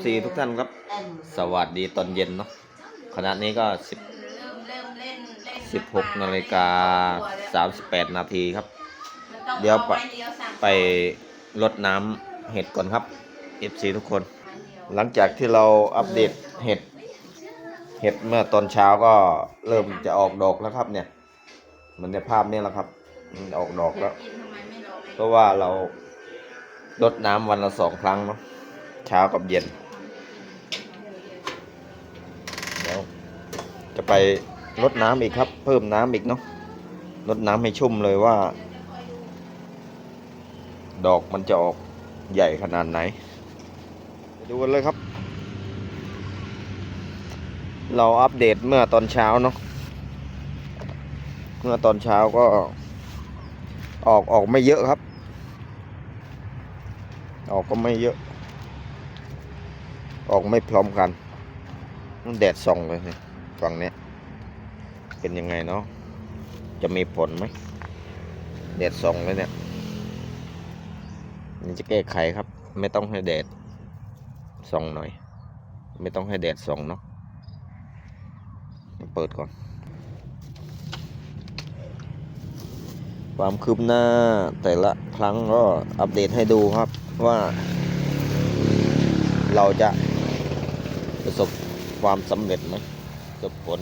FC ทุกท่านครับ สวัสดีตอนเย็นเนาะขณะนี้ก็10เริ่มเริ่มเล่นเล่น16นาฬิกา38 นาทีครับมันต้องเดี๋ยวอาไปม้เดียวสั่งไปรดน้ำเห็ดก่อนครับ FC ทุกคนไม้เดียวหลังจากที่เราอัปเดตเห็ด เห็ดเมื่อตอนเช้าก็เริ่มจะออกดอกแล้วครับเนี่ยเหมือนในภาพนี้แหละครับมันออกดอกแล้วกินทำไมไม่รอไม่เพราะว่าเรารดน้ำวันละสองครั้งเนาะเช้ากับเย็นเดี๋ยวจะ ไปรดน้ำอีกครับ เพิ่มน้ำอีกเนาะรดน้ำให้ชุ่มเลยว่า ดอกมันจะออกใหญ่ขนาดไหนไปดูกันเลยครับ เราอัปเดตเมื่อตอนเช้าเนาะเมื่อตอนเช้าก็ออกออกไม่เยอะครับ ออกก็ไม่เยอะ ออกไม่พร้อมกัน มันแดดส่องเลยฝั่งเนี้ย เป็นยังไงเนาะจะมีผลไหมแดดส่องเลยเนี่ยนี่จะแก้ไขครับ ไม่ต้องให้แดดส่องหน่อย ไม่ต้องให้แดดส่องเนาะเปิดก่อน ความคืบหน้าแต่ละครั้งก็อัปเดตให้ดูครับว่า เราจะประสบความสำเร็จไหมประสบผล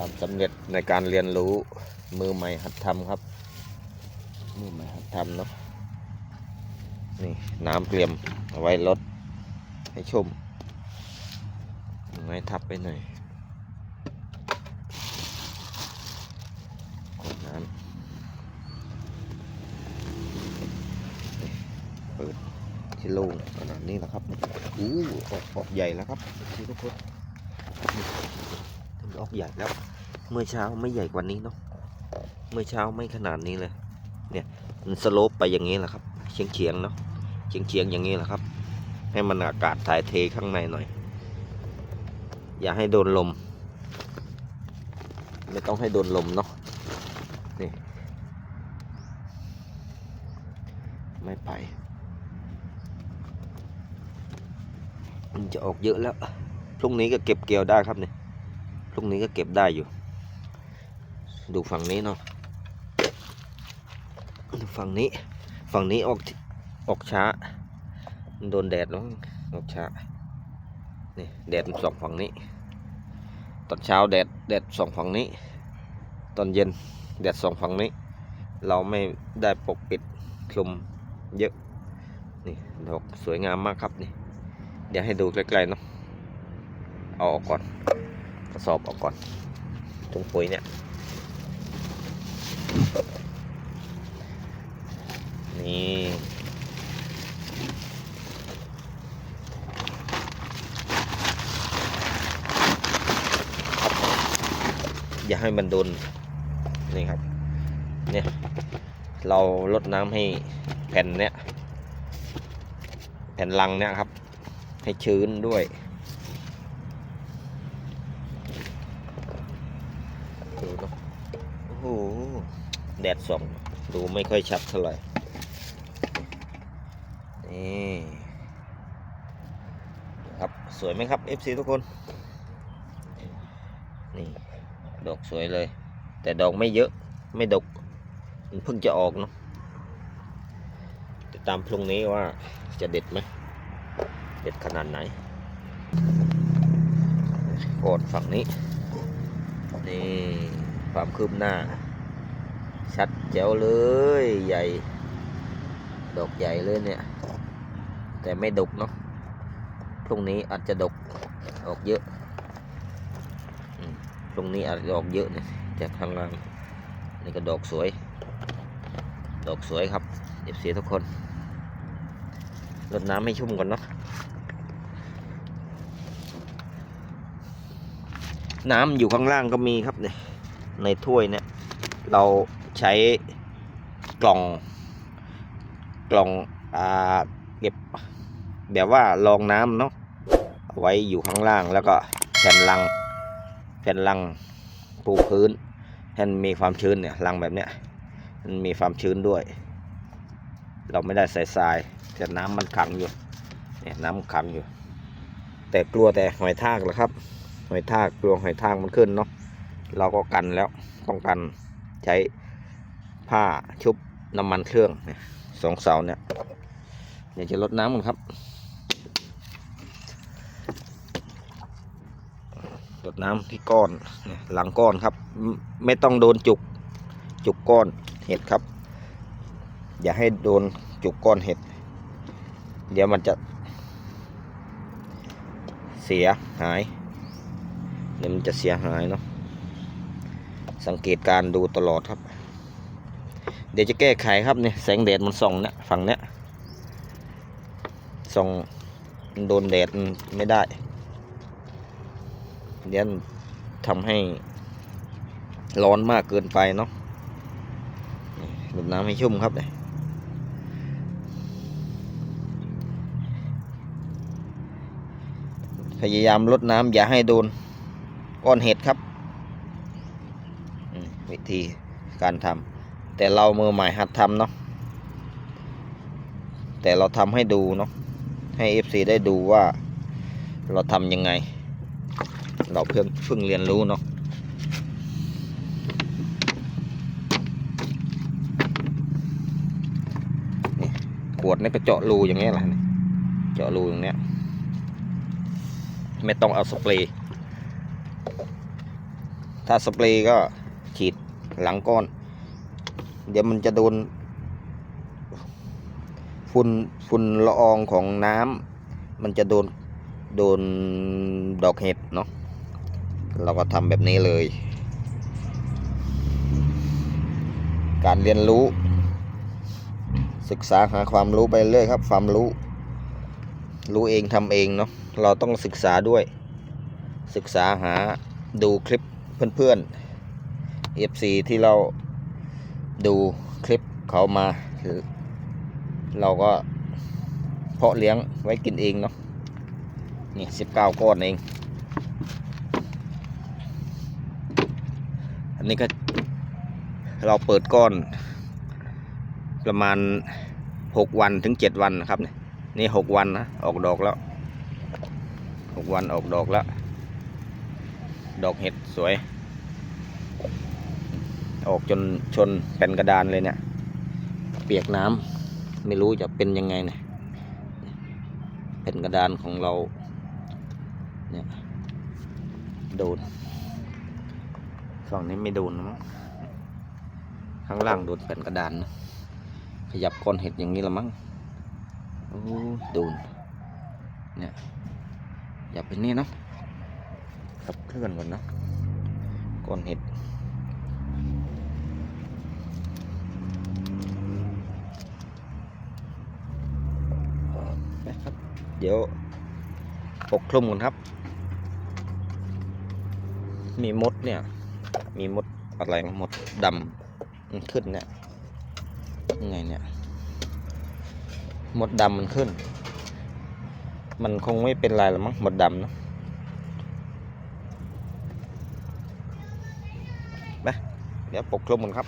ความสำเร็จในการเรียนรู้มือใหม่หัดทำครับ มือใหม่หัดทำเนาะนี่น้ำเตรียมเอาไว้ลดให้ชุ่มไม้ทับไปหน่อยกดน้ำเปิดที่โล่งขนาดนี้นะครับอู้ออกออกใหญ่แล้วครับที่ทุกคน ออกใหญ่แล้ว เมื่อเช้าไม่ใหญ่กว่านี้เนาะ เมื่อเช้าไม่ขนาดนี้เลย เนี่ย มันสโลปไปอย่างนี้แหละครับ เฉียงเฉียงเนาะ เฉียงเฉียงอย่างนี้แหละครับ ให้มันอากาศถ่ายเทข้างในหน่อย อย่าให้โดนลม ไม่ต้องให้โดนลมเนาะ นี่ ไม่ไป มันจะออกเยอะแล้วพรุ่งนี้ก็เก็บเกี่ยวได้ครับเนี่ย พรุ่งนี้ก็เก็บได้อยู่ ดูฝั่งนี้เนาะดูฝั่งนี้ ฝั่งนี้ออกออกช้า โดนแดดแล้วออกช้า นี่แดดสองฝั่งนี้ ตอนเช้าแดดแดดสองฝั่งนี้ ตอนเย็นแดดสองฝั่งนี้ เราไม่ได้ปกปิดคลุมเยอะ นี่ดอกสวยงามมากครับนี่ เดี๋ยวให้ดูใกล้ๆเนาะ เอาออกก่อน ระสอบออกก่อนถุงปุ๋ยเนี่ย นี่อย่าให้มันโดนนี่ครับ เนี่ย เราลดน้ำให้แผ่นเนี้ย แผ่นลังเนี่ยครับ ให้ชื้นด้วย ดูเนอะโอ้โห แดดส่องดูไม่ค่อยชัดเท่าไหร่ นี่ครับสวยไหมครับ FC ทุกคน นี่ดอกสวยเลย แต่ดอกไม่เยอะไม่ดกมันเพิ่งจะออกเนาะติดตามพรุ่งนี้ว่าจะเด็ดไหม เด็ดขนาดไหนโกดฝั่งนี้ นี่ความคืบหน้า ชัดแจ๋วเลยใหญ่ ดอกใหญ่เลยเนี่ย แต่ไม่ดกเนาะพรุ่งนี้อาจจะดกออกเยอะพรุ่งนี้อาจจะออกเยอะเนี่ยจากข้างล่างนี่ก็ดอกสวย ดอกสวยครับเอฟซีทุกคนรดน้ำให้ชุ่มก่อนเนาะน้ำอยู่ข้างล่างก็มีครับเนี่ยในถ้วยเนี่ย เรา ใช้กล่องกล่องอ่าเก็บแบบว่ารองน้ำเนาะไว้อยู่ข้างล่างแล้วก็แผ่นลังแผ่นลังปูพื้นให้มันมีความชื้นเนี่ยลังแบบเนี้ยมันมีความชื้นด้วย เราไม่ได้ใส่ทรายแต่น้ำมันขังอยู่เนี่ยน้ำขังอยู่ แต่กลัวแต่หอยทากแหละครับหอยทากกลัวหอยทากมันขึ้นเนาะเราก็กันแล้วป้องกันใช้ ผ้าชุบน้ำมันเครื่องเนี่ยสองเสาเนี่ยเดี๋ยวจะลดน้ำกันครับลดน้ำที่ก้อนหลังก้อนครับ ไม่ต้องโดนจุกจุกก้อนเห็ดครับ อย่าให้โดนจุกก้อนเห็ด เดี๋ยวมันจะ เสียหายเดี๋ยวมันจะเสียหายเนาะสังเกตการดูตลอดครับ เดี๋ยวจะแก้ไขครับเนี่ยแสงแดดมันส่องเนี่ยฝั่งเนี้ยส่องโดนแดดไม่ได้ เดี๋ยวทำให้ร้อนมากเกินไปเนาะนี่รดน้ำให้ชุ่มครับเลยพยายามลดน้ำอย่าให้โดนก้อนเห็ดครับ วิธีการทำ แต่เรามือใหม่หัดทำเนาะแต่เราทำให้ดูเนาะให้ FC ได้ดูว่าเราทำยังไง เราเพิ่งเพิ่งเรียนรู้เนาะนี่ขวดนี่ก็เจาะรูอย่างเงี้ยแหละเจาะรูอย่างเงี้ยไม่ต้องเอาสเปรย์ถ้าสเปรย์ก็ฉีดหลังก้อน เดี๋ยวมันจะโดนฝุ่นฝุ่นละอองของน้ำมันจะโดนโดนดอกเห็ดเนาะเราก็ทำแบบนี้เลย การเรียนรู้ ศึกษาหาความรู้ไปเรื่อยครับ ความรู้ รู้เองทำเองเนาะเราต้องศึกษาด้วย ศึกษาหาดูคลิปเพื่อนๆ FC ที่เรา ดูคลิปเขามา เราก็เพาะเลี้ยงไว้กินเองเนาะนี่สิบเก้าก้อนเอง อันนี้ก็เราเปิดก้อน ประมาณหกวันถึงเจ็ดวันนะครับเนี่ยนี่หกวันนะออกดอกแล้วหกวันออกดอกแล้ว ดอกเห็ดสวย ออกจนชนแผ่นกระดานเลยเนี่ย เปียกน้ำไม่รู้จะเป็นยังไงเนี่ยแผ่นกระดานของเราเนี่ยโดนฝั่งนี้ไม่โดนนะมั้งข้างล่างโดนแผ่นกระดานนะขยับก้อนเห็ดอย่างนี้ละมั้งโอ้โดนเนี่ยอย่าไปนี่เนะขับเคลื่อนก่อนนะก้อนเห็ด นะครับ เดี๋ยวปกคลุมกันครับ มีมดเนี่ย มีมดอะไรมดดำมันขึ้นเนี่ยยังไงเนี่ย มดดำมันขึ้น มันคงไม่เป็นไรหรอกมั้งมดดำเนอะไปเดี๋ยวปกคลุมกันครับ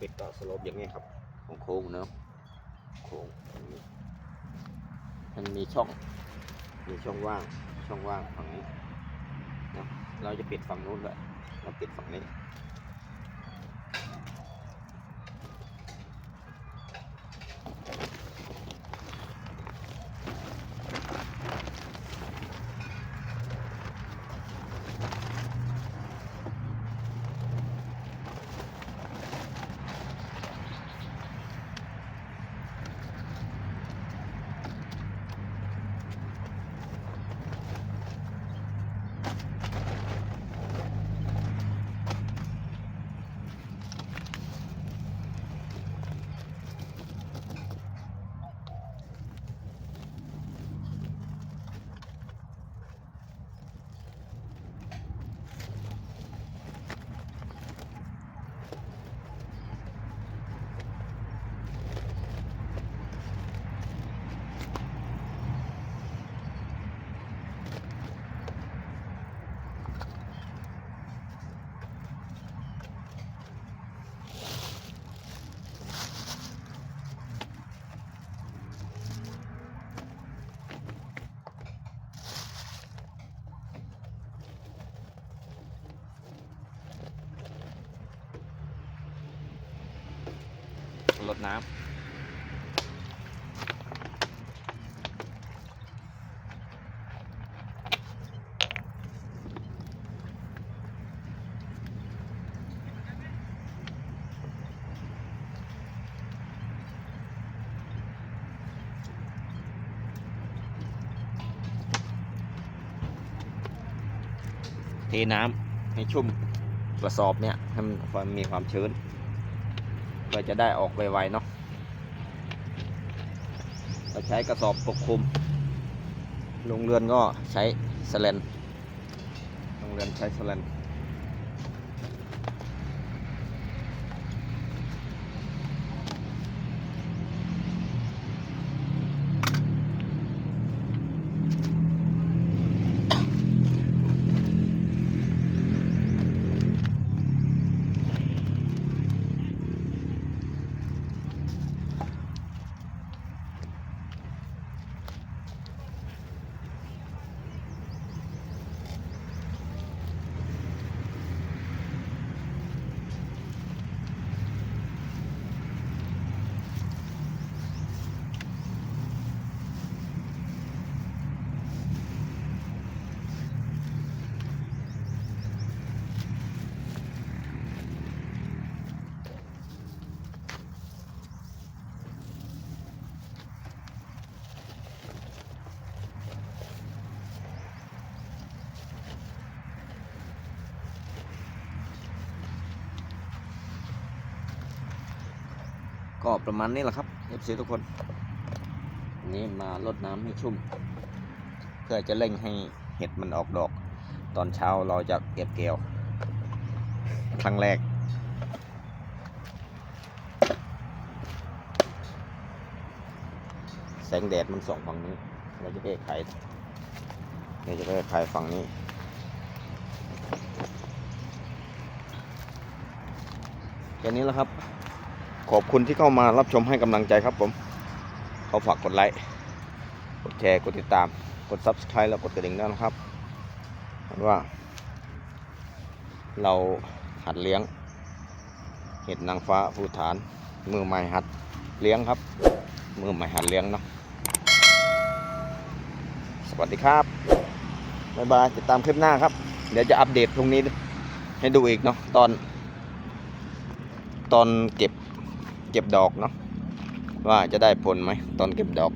ปิดก็สโลปอย่างนี้ครับโค้งๆเนาะโค้งอย่างนี้มันมีช่อง มีช่องว่างช่องว่างฝั่งนี้นะเราจะปิดฝั่งนู้นด้วยเราปิดฝั่งนี้ น้ำเทน้ำให้ชุ่มกระสอบเนี่ยให้มันความมีความชื้น ก็จะได้ออกไวๆเนาะ ใช้กระสอบปกคลุมโรงเรือนก็ใช้สแลนโรงเรือนใช้สแลน ก็ประมาณนี้แหละครับ FC ทุกคนนี้มาลดน้ำให้ชุ่ม เพื่อจะเร่งให้เห็ดมันออกดอก ตอนเช้าเราจะเก็บเกลียว ครั้งแรก แสงแดดมันส่องฝั่งนี้ เราจะแก้ไขเราจะแก้ไขฝั่งนี้แค่นี้แล้วครับ ขอบคุณที่เข้ามารับชมให้กำลังใจครับผมเขาฝากกดไลค์ กดแชร์ กดติดตาม กด Subscribe แล้วกดกระดิ่งด้วยนะครับเพราะว่า เราหัดเลี้ยง เห็ดนางฟ้าภูฐาน มือใหม่หัดเลี้ยงครับ มือใหม่หัดเลี้ยงเนาะ สวัสดีครับ บ๊ายบาย ติดตามคลิปหน้าครับ เดี๋ยวจะอัปเดตตรงนี้ให้ดูอีกเนาะตอน ตอนเก็บ เก็บดอกเนาะว่าจะได้ผลไหมตอนเก็บดอก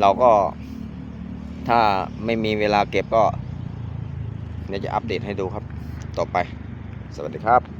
เราก็ถ้าไม่มีเวลาเก็บก็เดี๋ยวจะอัปเดตให้ดูครับ ต่อไป สวัสดีครับ